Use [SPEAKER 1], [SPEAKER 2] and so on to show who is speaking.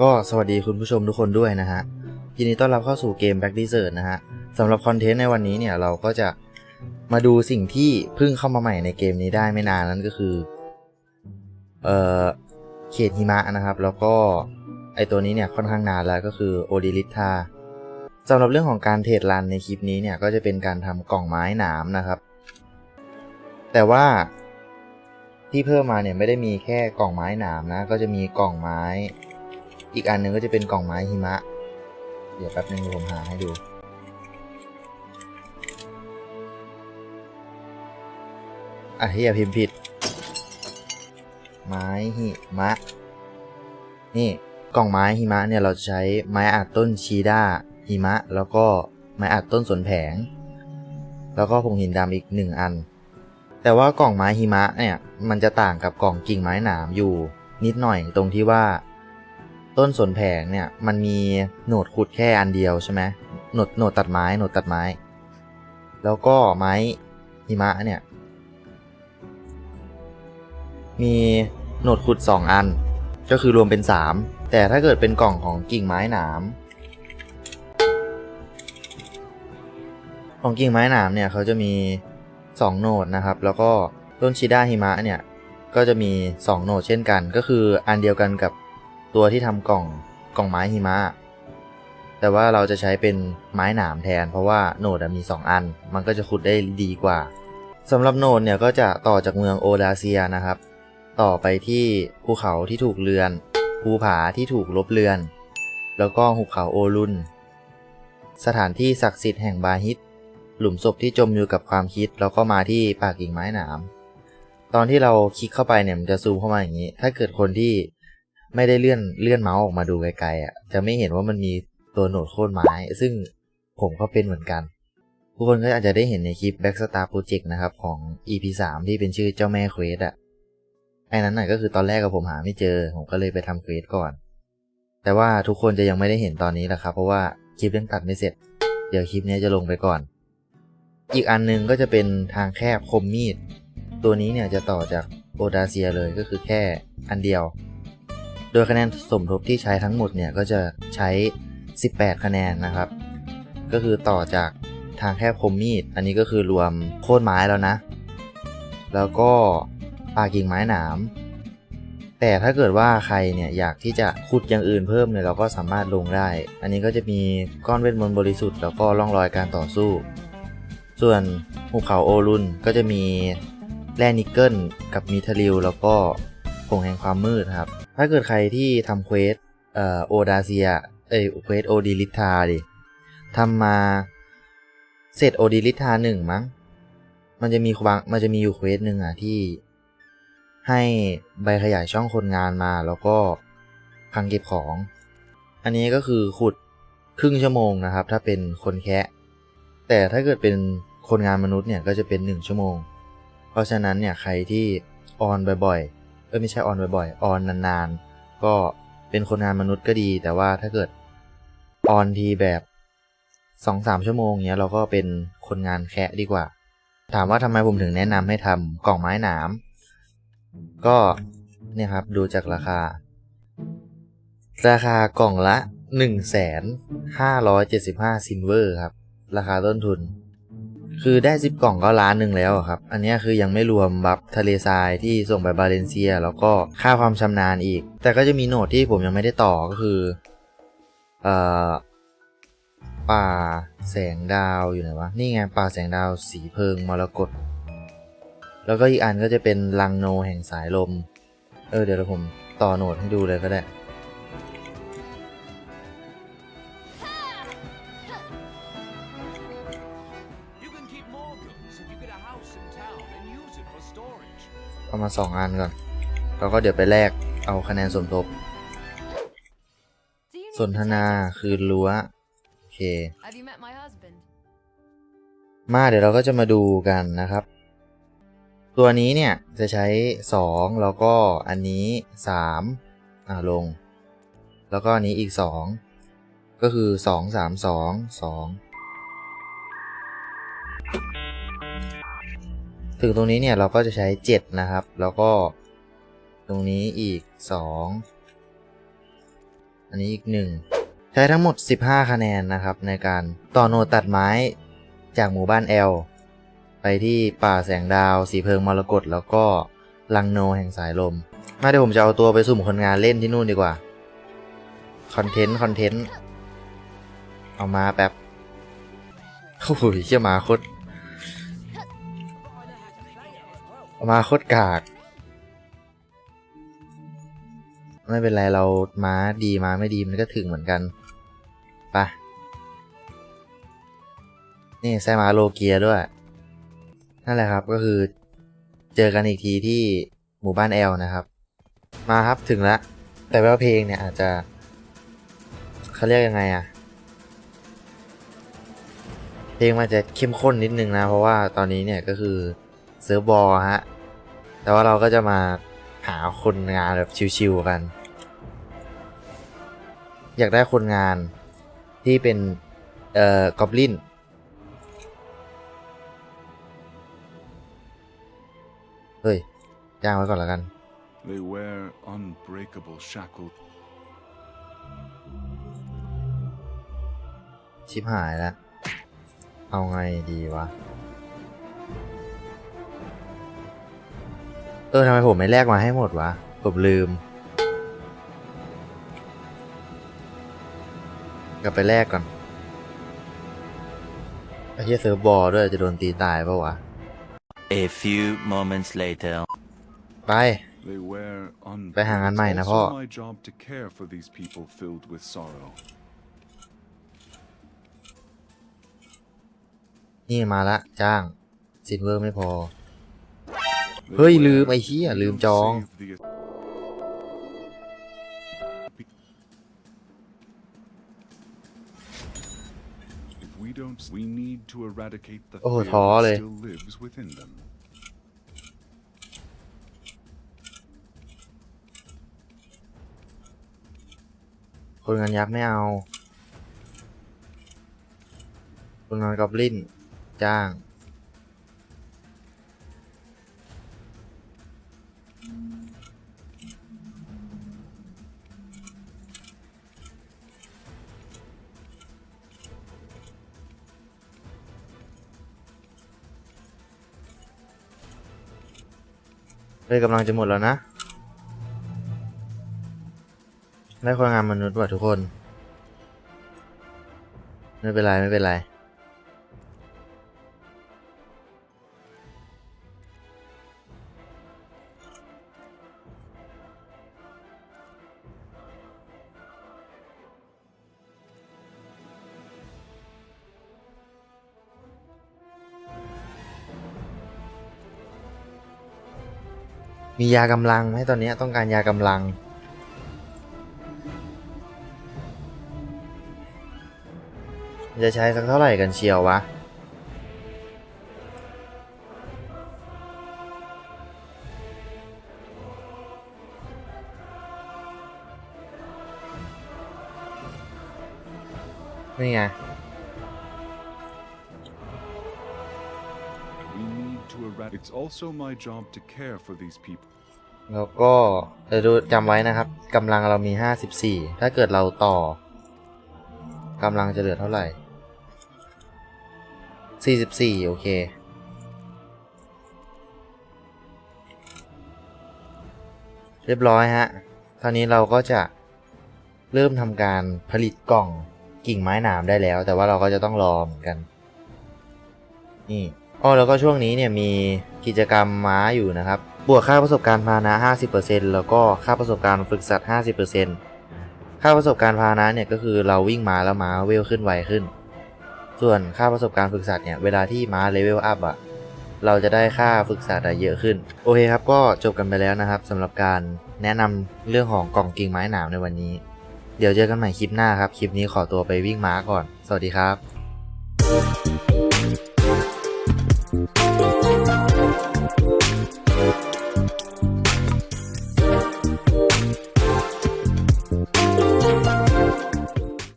[SPEAKER 1] ก็สวัสดีคุณผู้ชมทุกคนด้วยนะฮะยินดีต้อนรับเข้าสู่เกม Back Desert นะฮะสำหรับคอนเทนต์ในวันนี้เนี่ยเราก็จะมาดูสิ่งที่เพิ่งเข้ามาใหม่ในเกมนี้ได้ไม่นานนั่นก็คือ เอ่อ เขตหิมะนะครับ แล้วก็ไอตัวนี้เนี่ยค่อนข้างนานแล้วก็คือโอดิลิทาสำหรับเรื่องของการเทรดรันในคลิปนี้เนี่ยก็จะเป็นการทำกล่องไม้หนามนะครับ แต่ว่าที่เพิ่มมาเนี่ยไม่ได้มีแค่กล่องไม้หนามนะ ก็จะมีกล่องไม้ อีกอันหนึ่งก็จะเป็นกล่องไม้หิมะ เดี๋ยวแป๊บนึงผมหาให้ดู อะเฮียพิมพ์ผิด ไม้หิมะ นี่กล่องไม้หิมะเนี่ยเราจะใช้ไม้อัดต้นชีด้าหิมะ แล้วก็ไม้อัดต้นสนแผง แล้วก็ผงหินดำอีกหนึ่งอัน แต่ว่ากล่องไม้หิมะเนี่ยมันจะต่างกับกล่องกิ่งไม้หนามอยู่นิดหน่อยตรงที่ว่า ต้นสนแผงเนี่ยมันมีโหนดขุดแค่อันเดียวใช่ไหมโหนดโหนดตัดไม้โหนดตัดไม้ แล้วก็ไม้หิมะเนี่ย มีโหนดขุด 2 อัน ก็คือรวมเป็น 3 แต่ถ้าเกิดเป็นกล่องของกิ่งไม้หนามของกิ่งไม้หนามเนี่ยเขาจะมี 2 โหนดนะครับ แล้วก็ต้นชิด้าหิมะเนี่ยก็จะมี 2 โหนดเช่นกัน ก็คืออันเดียวกันกับ ตัวที่ทำกล่องกล่องไม้หิมะ แต่ว่าเราจะใช้เป็นไม้หนามแทน เพราะว่าโหนดมี 2 อัน มันก็จะขุดได้ดีกว่าสำหรับโหนดเนี่ยก็จะต่อจากเมืองโอดาเซียนะครับ ต่อไปที่ภูเขาที่ถูกเลือน ภูผาที่ถูกลบเลือน แล้วก็หุบเขาโอรุนสถานที่ศักดิ์สิทธิ์แห่งบาฮิต หลุมศพที่จมอยู่กับความคิด แล้วก็มาที่ป่ากิ่งไม้หนาม ตอนที่เราคลิกเข้าไปเนี่ยมันจะซูมเข้ามาอย่างนี้ ถ้าเกิดคนที่ ไม่ได้เลื่อนเลื่อนเมาส์ออกมาดูไกลๆอะจะไม่เห็นว่ามันมีตัวโหนดโค่นไม้ ซึ่งผมก็เป็นเหมือนกันทุกคนก็อาจจะได้เห็นในคลิป Backstar Project นะครับของ EP 3 ที่เป็นชื่อเจ้าแม่เควสอะไอ้นั้นน่ะก็คือตอนแรกกับผมหาไม่เจอ ผมก็เลยไปทำเควสก่อน แต่ว่าทุกคนจะยังไม่ได้เห็นตอนนี้แหละครับ เพราะว่าคลิปยังตัดไม่เสร็จ เดี๋ยวคลิปนี้จะลงไปก่อน อีกอันหนึงก็จะเป็นทางแคบคมมีด ตัวนี้เนี่ยจะต่อจากโอดาเซียเลยก็คือแค่อันเดียว โดยคะแนนสมทบที่ใช้ทั้งหมดเนี่ยก็จะใช้ 18 คะแนนนะครับ ก็คือต่อจากทางแคบคมมีด อันนี้ก็คือรวมโค่นไม้แล้วนะ แล้วก็ปากิ่งไม้หนาม แต่ถ้าเกิดว่าใครเนี่ยอยากที่จะขุดอย่างอื่นเพิ่มเนี่ยเราก็สามารถลงได้ อันนี้ก็จะมีก้อนเวทมนต์บริสุทธิ์แล้วก็ร่องรอยการต่อสู้ ส่วนภูเขาโอรุนก็จะมีแร่นิกเกิลกับมีทริลแล้วก็ผงแห่งความมืดครับ ถ้าเกิดใครที่ทำเควสเอ่อโอดาเซียเอ้ยเควสโอดิลิทาดิทำมาเสร็จโอดิลิทาหนึ่งมั้ง มันจะมีบางมันจะมีอยู่เควสหนึ่งอะที่ให้ใบขยายช่องคนงานมาแล้วก็พังเก็บของ อันนี้ก็คือขุดครึ่งชั่วโมงนะครับ ถ้าเป็นคนแคะแต่ถ้าเกิดเป็นคนงานมนุษย์เนี่ยก็จะเป็น 1 ชั่วโมง เพราะฉะนั้นเนี่ยใครที่ออนบ่อยๆ ออไม่ใช่ออนบ่อยๆออนนานๆ ก็เป็นคนงานมนุษย์ก็ดี แต่ว่าถ้าเกิดออนทีแบบ2-3ชั่วโมงเนี้ยเราก็เป็นคนงานแคะดีกว่า ถามว่าทำไมผมถึงแนะนำให้ทำกล่องไม้หนาม ก็เนี่ยครับดูจากราคา ราคากล่องละ 1 5 7 5ซินเวอร์ครับ ราคาต้นทุน คือได้ 10 กล่องก็ล้านหนึ่งแล้วครับ อันนี้คือยังไม่รวมบัฟทะเลทรายที่ส่งไปบาเลนเซีย แล้วก็ค่าความชำนาญอีก แต่ก็จะมีโหนดที่ผมยังไม่ได้ต่อก็คือเอ่อป่าแสงดาวอยู่ไหนวะ นี่ไงป่าแสงดาวสีเพิงมรกตแล้วก็อีกอันก็จะเป็นลังโนแห่งสายลม เออเดี๋ยวเราผมต่อโหนดให้ดูเลยก็ได้ เอามาสองอันก่อน แล้วก็เดี๋ยวไปแลกเอาคะแนนสมทบ สนทนาคืนรั้ว โอเค มาเดี๋ยวเราก็จะมาดูกันนะครับ ตัวนี้เนี่ยจะใช้ 2 แล้วก็อันนี้ 3 อ่าลง แล้วก็อันนี้อีก 2 ก็คือ 2 3 2 2 ถึงตรงนี้เนี่ยเราก็จะใช้ 7 นะครับ แล้วก็ตรงนี้อีก 2 อันนี้อีกหนึ่งใช้ทั้งหมด 15 คะแนนนะครับ ในการต่อโนดตัดไม้จากหมู่บ้านแอลไปที่ป่าแสงดาว สีเพิงมรกตแล้วก็ลังโนแห่งสายลมมาเดี๋ยวผมจะเอาตัวไปสุ่มคนงานเล่นที่นู่นดีกว่าคอนเทนต์คอนเทนต์เอามาแป๊บโอ้โหเชี่ยมาโคตร มาโคตรกาก ไม่เป็นไรเราม้าดีม้าไม่ดีมันก็ถึงเหมือนกันไปะนี่ไซมาโลเกียด้วย นั่นแหละครับก็คือเจอกันอีกทีที่หมู่บ้านแอลนะครับ มาครับถึงแล้วแต่ว่าเพลงเนี่ยอาจจะเขาเรียกยังไงอะเพลงมันจะเข้มข้นนิดนึงนะ เพราะว่าตอนนี้เนี่ยก็คือ เซิร์ฟบอลฮะ แต่ว่าเราก็จะมาหาคนงานแบบชิวๆกัน อยากได้คนงานที่เป็น เอ่อกอบลินเฮ้ยจ้างไว้ก่อนแล้วกัน
[SPEAKER 2] They wear unbreakable shackles.
[SPEAKER 1] ชิบหายแล้ว เอาไงดีวะ เออทำไมผมไม่แลกมาให้หมดวะ ผมลืม กลับไปแลกก่อนไอ้เหี้ยเซิร์ฟบอลด้วยจะโดนตีตายปะวะ
[SPEAKER 3] A few moments later.
[SPEAKER 1] ไป
[SPEAKER 2] They wear
[SPEAKER 1] ไปหางาน
[SPEAKER 2] unbreakable.
[SPEAKER 1] ใหม่
[SPEAKER 2] It's
[SPEAKER 1] นะพ่อ
[SPEAKER 2] also my job to care for these people filled with sorrow.
[SPEAKER 1] นี่มาละจ้างซินเวอร์ไม่พอ
[SPEAKER 2] They
[SPEAKER 1] เฮ้ยลืมไอ้เหี้ยลืมจอง โอ้โหท้อเลย คนงานยักษ์ไม่เอา คนงานกอบลิน จ้าง เฮ้ยกำลังจะหมดแล้วนะ ได้คนงานมนุษย์ว่ะทุกคน ไม่เป็นไร ไม่เป็นไร มียากำลังไหมตอนนี้ต้องการยากำลัง จะใช้สักเท่าไหร่กันเชียววะ นี่ไง
[SPEAKER 2] to eradicate. It's also my job to care for these people.
[SPEAKER 1] แล้วก็เดี๋ยวดูจำไว้นะครับกำลังเรามี 54 ถ้าเกิดเราต่อกำลังจะเหลือเท่าไหร่ 44 โอเค เรียบร้อยฮะตอนนี้เราก็จะเริ่มทำการผลิตกล่องกิ่งไม้หนามได้แล้ว แต่ว่าเราก็จะต้องรอเหมือนกัน นี่ อ๋อแล้วก็ช่วงนี้เนี่ยมีกิจกรรมม้าอยู่นะครับ บวกค่าประสบการณ์พาหนะ 50%แล้วก็ค่าประสบการณ์ฝึกสัตว์ 50%ค่าประสบการณ์พาหนะเนี่ยก็คือเราวิ่งม้าแล้วม้าเวลขึ้นไวขึ้น ส่วนค่าประสบการณ์ฝึกสัตว์เนี่ยเวลาที่ม้าเลเวลอัพอะเราจะได้ค่าฝึกสัตว์อะเยอะขึ้น โอเคครับ ก็จบกันไปแล้วนะครับสำหรับการแนะนำเรื่องของกล่องกิ่งไม้หนามในวันนี้ เดี๋ยวเจอกันใหม่คลิปหน้าครับ คลิปนี้ขอตัวไปวิ่งม้าก่อน สวัสดีครับ